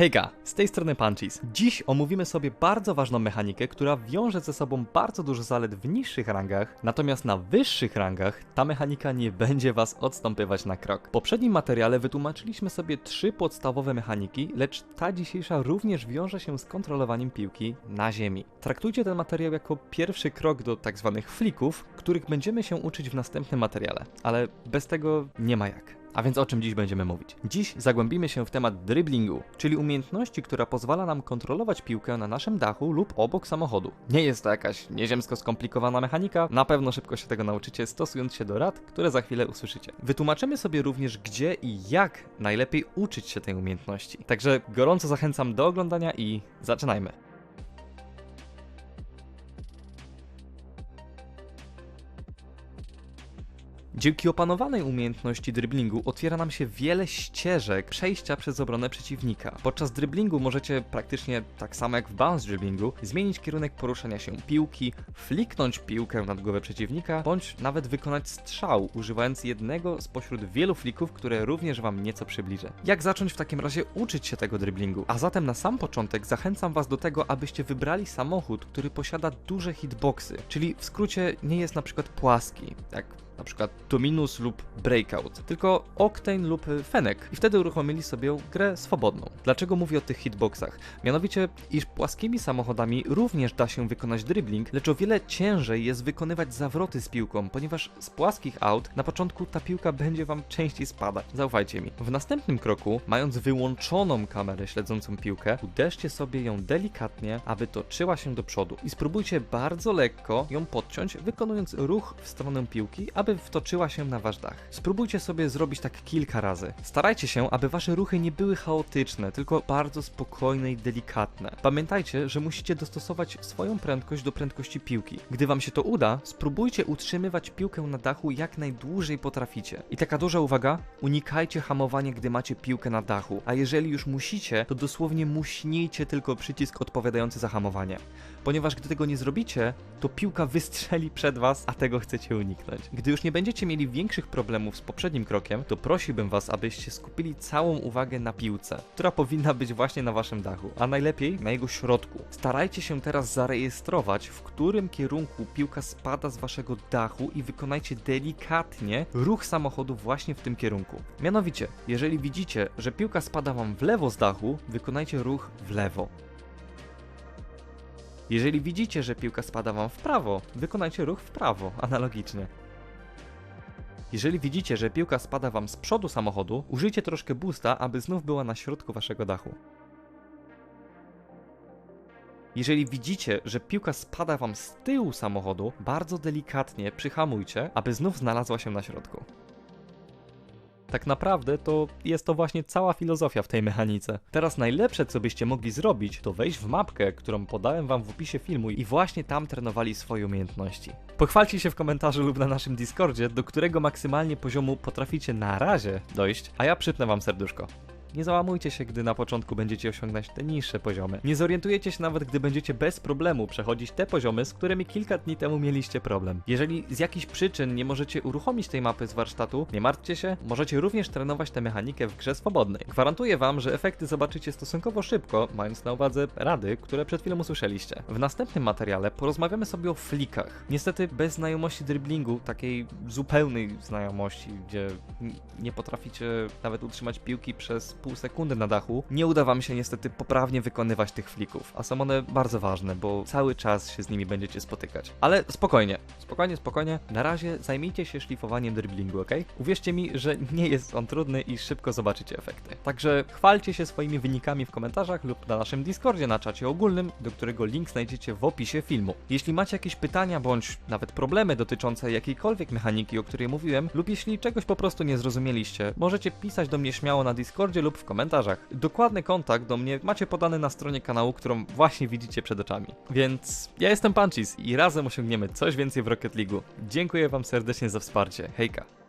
Hejka, z tej strony Punchies. Dziś omówimy sobie bardzo ważną mechanikę, która wiąże ze sobą bardzo dużo zalet w niższych rangach, natomiast na wyższych rangach ta mechanika nie będzie was odstąpywać na krok. W poprzednim materiale wytłumaczyliśmy sobie trzy podstawowe mechaniki, lecz ta dzisiejsza również wiąże się z kontrolowaniem piłki na ziemi. Traktujcie ten materiał jako pierwszy krok do tak zwanych flików, których będziemy się uczyć w następnym materiale, ale bez tego nie ma jak. A więc o czym dziś będziemy mówić? Dziś zagłębimy się w temat driblingu, czyli umiejętności, która pozwala nam kontrolować piłkę na naszym dachu lub obok samochodu. Nie jest to jakaś nieziemsko skomplikowana mechanika, na pewno szybko się tego nauczycie, stosując się do rad, które za chwilę usłyszycie. Wytłumaczymy sobie również, gdzie i jak najlepiej uczyć się tej umiejętności. Także gorąco zachęcam do oglądania i zaczynajmy. Dzięki opanowanej umiejętności driblingu otwiera nam się wiele ścieżek przejścia przez obronę przeciwnika. Podczas driblingu możecie praktycznie tak samo jak w bounce driblingu zmienić kierunek poruszania się piłki, fliknąć piłkę nad głowę przeciwnika, bądź nawet wykonać strzał, używając jednego spośród wielu flików, które również wam nieco przybliżę. Jak zacząć w takim razie uczyć się tego driblingu? A zatem na sam początek zachęcam was do tego, abyście wybrali samochód, który posiada duże hitboxy, czyli w skrócie nie jest na przykład płaski, jak na przykład Dominus lub Breakout, tylko Octane lub Fennec i wtedy uruchomili sobie grę swobodną. Dlaczego mówię o tych hitboxach? Mianowicie, iż płaskimi samochodami również da się wykonać dribbling, lecz o wiele ciężej jest wykonywać zawroty z piłką, ponieważ z płaskich aut na początku ta piłka będzie wam częściej spadać. Zaufajcie mi. W następnym kroku, mając wyłączoną kamerę śledzącą piłkę, uderzcie sobie ją delikatnie, aby toczyła się do przodu i spróbujcie bardzo lekko ją podciąć, wykonując ruch w stronę piłki, aby wtoczyła się na wasz dach. Spróbujcie sobie zrobić tak kilka razy. Starajcie się, aby wasze ruchy nie były chaotyczne, tylko bardzo spokojne i delikatne. Pamiętajcie, że musicie dostosować swoją prędkość do prędkości piłki. Gdy wam się to uda, spróbujcie utrzymywać piłkę na dachu jak najdłużej potraficie. I taka duża uwaga, unikajcie hamowania, gdy macie piłkę na dachu, a jeżeli już musicie, to dosłownie muśnijcie tylko przycisk odpowiadający za hamowanie. Ponieważ gdy tego nie zrobicie, to piłka wystrzeli przed was, a tego chcecie uniknąć. Gdy już nie będziecie mieli większych problemów z poprzednim krokiem, to prosiłbym was, abyście skupili całą uwagę na piłce, która powinna być właśnie na waszym dachu, a najlepiej na jego środku. Starajcie się teraz zarejestrować, w którym kierunku piłka spada z waszego dachu i wykonajcie delikatnie ruch samochodu właśnie w tym kierunku. Mianowicie, jeżeli widzicie, że piłka spada wam w lewo z dachu, wykonajcie ruch w lewo. Jeżeli widzicie, że piłka spada wam w prawo, wykonajcie ruch w prawo, analogicznie. Jeżeli widzicie, że piłka spada wam z przodu samochodu, użyjcie troszkę boosta, aby znów była na środku waszego dachu. Jeżeli widzicie, że piłka spada wam z tyłu samochodu, bardzo delikatnie przyhamujcie, aby znów znalazła się na środku. Tak naprawdę to jest to właśnie cała filozofia w tej mechanice. Teraz najlepsze, co byście mogli zrobić, to wejść w mapkę, którą podałem wam w opisie filmu i właśnie tam trenowali swoje umiejętności. Pochwalcie się w komentarzu lub na naszym Discordzie, do którego maksymalnie poziomu potraficie na razie dojść, a ja przypnę wam serduszko. Nie załamujcie się, gdy na początku będziecie osiągać te niższe poziomy. Nie zorientujecie się nawet, gdy będziecie bez problemu przechodzić te poziomy, z którymi kilka dni temu mieliście problem. Jeżeli z jakichś przyczyn nie możecie uruchomić tej mapy z warsztatu, nie martwcie się, możecie również trenować tę mechanikę w grze swobodnej. Gwarantuję wam, że efekty zobaczycie stosunkowo szybko, mając na uwadze rady, które przed chwilą usłyszeliście. W następnym materiale porozmawiamy sobie o flikach. Niestety bez znajomości driblingu, takiej zupełnej znajomości, gdzie nie potraficie nawet utrzymać piłki przez pół sekundy na dachu, nie uda wam się niestety poprawnie wykonywać tych flików, a są one bardzo ważne, bo cały czas się z nimi będziecie spotykać. Ale spokojnie, spokojnie, spokojnie, na razie zajmijcie się szlifowaniem driblingu, ok? Uwierzcie mi, że nie jest on trudny i szybko zobaczycie efekty. Także chwalcie się swoimi wynikami w komentarzach lub na naszym Discordzie na czacie ogólnym, do którego link znajdziecie w opisie filmu. Jeśli macie jakieś pytania bądź nawet problemy dotyczące jakiejkolwiek mechaniki, o której mówiłem, lub jeśli czegoś po prostu nie zrozumieliście, możecie pisać do mnie śmiało na Discordzie lub w komentarzach. Dokładny kontakt do mnie macie podany na stronie kanału, którą właśnie widzicie przed oczami. Więc ja jestem Punchis i razem osiągniemy coś więcej w Rocket League'u. Dziękuję wam serdecznie za wsparcie. Hejka!